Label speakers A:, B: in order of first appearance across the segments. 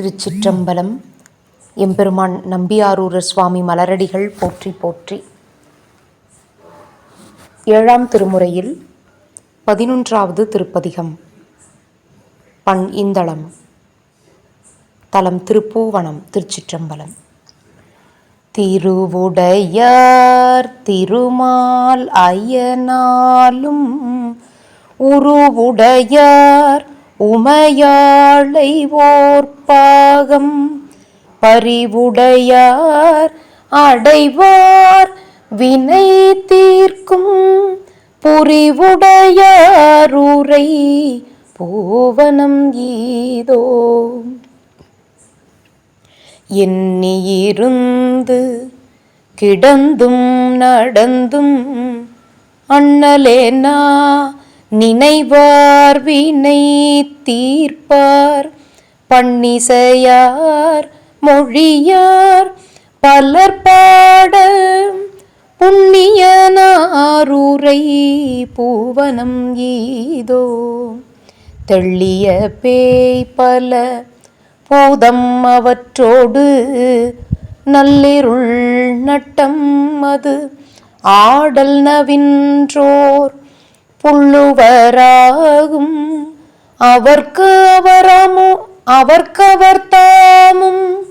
A: திருச்சிற்றம்பலம். எம்பெருமான் நம்பியாரூரர் சுவாமி மலரடிகள் போற்றி போற்றி. ஏழாம் திருமுறையில் பதினொன்றாவது திருப்பதிகம். பண் இந்தளம். தலம் திருப்பூவனம் திருச்சிற்றம்பலம். திருவுடையார் திருமால் அயனாலும் உருவுடையார் உமையாளை ஓர்பாகம் பரிவுடையார் அடைவார் வினை தீர்க்கும் புரிவுடையாருரை பூவனம் ஈதோ. எண்ணியிருந்து கிடந்தும் நடந்தும் அண்ணலேனா நினைவார் வினை தீர்ப்பார் பன்னிசையார் மொழியார் பலர் பாட புண்ணியனாரூரை பூவனம் ஈதோ. தெள்ளிய பேய் பல போதம் அவற்றோடு நள்ளிருள் நட்டம் அது ஆடல் நவின்றோர் புள்ளுவராகும் அவர்க்கு அவரமு அவர்க்கவர் தாமும்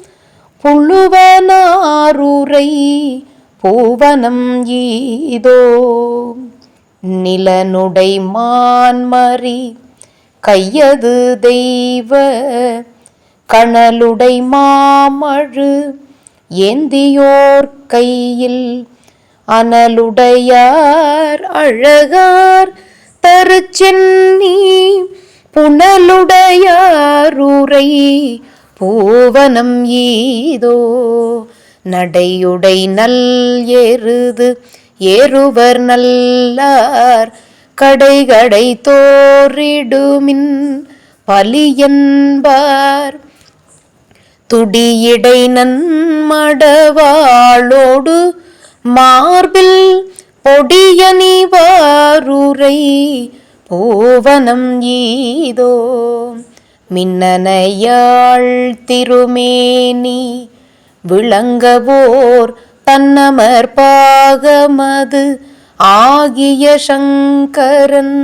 A: புள்ளுவனாருரை பூவனம் ஈதோ. நிலனுடை மான்மறி கையது தெய்வ. கணலுடை மாமழு ஏந்தியோர் கையில் அனலுடையார் அழகார் தருச்சென்னி புனலுடையாரூரை பூவனம் ஈதோ. நடையுடை நல் எருது ஏறுவர் நல்லார் கடைகடை தோறிடுமின் பலியன்பார். துடியிடை நன்மடவாளோடு மார்பில் பொடியணி பொடியணிவாருரை போவனம் ஈதோ. மின்னனையாள் திருமேனி விளங்கவோர் தன்னமர் பாகமது ஆகிய சங்கரன்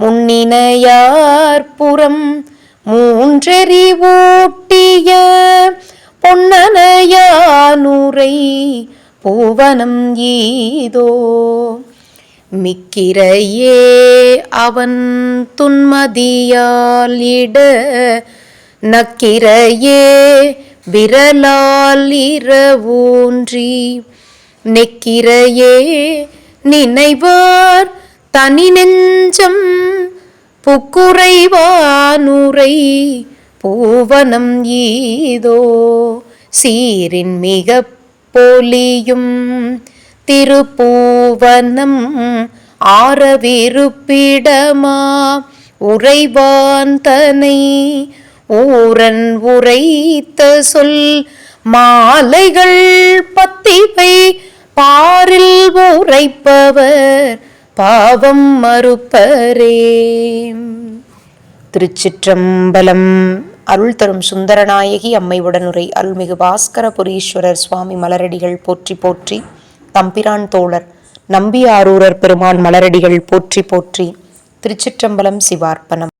A: முன்னினையார் புறம் மூன்றெறி ஊட்டிய பொன்னனையானுரை பூவனம் ஈதோ. மிக்கிரையே அவன் துன்மதியால் இட நக்கிரையே விரலால் இரவூன்றி. நெக்கிரையே நினைவார் தனி நெஞ்சம் புக்குறைவானுரை. பூவனம் ஈதோ. சீரின் மிக பொலியும் திருப்பூவனம் ஆரவிருப்பிடமா? உறைவான் தனை ஊரன் உரைத்த சொல் மாலைகள் பத்திவை பாரில் உரைப்பவர் பாவம் மறுப்பரே. திருச்சிற்றம்பலம் அருள் தரும் சுந்தரநாயகி அம்மை உடனுரை அருள்மிகு பாஸ்கரபுரீஸ்வரர் சுவாமி மலரடிகள் போற்றி போற்றி. தம்பிரான் தோழர் நம்பி ஆரூரர் பெருமான் மலரடிகள் போற்றி போற்றி. திருச்சிற்றம்பலம் சிவார்ப்பணம்.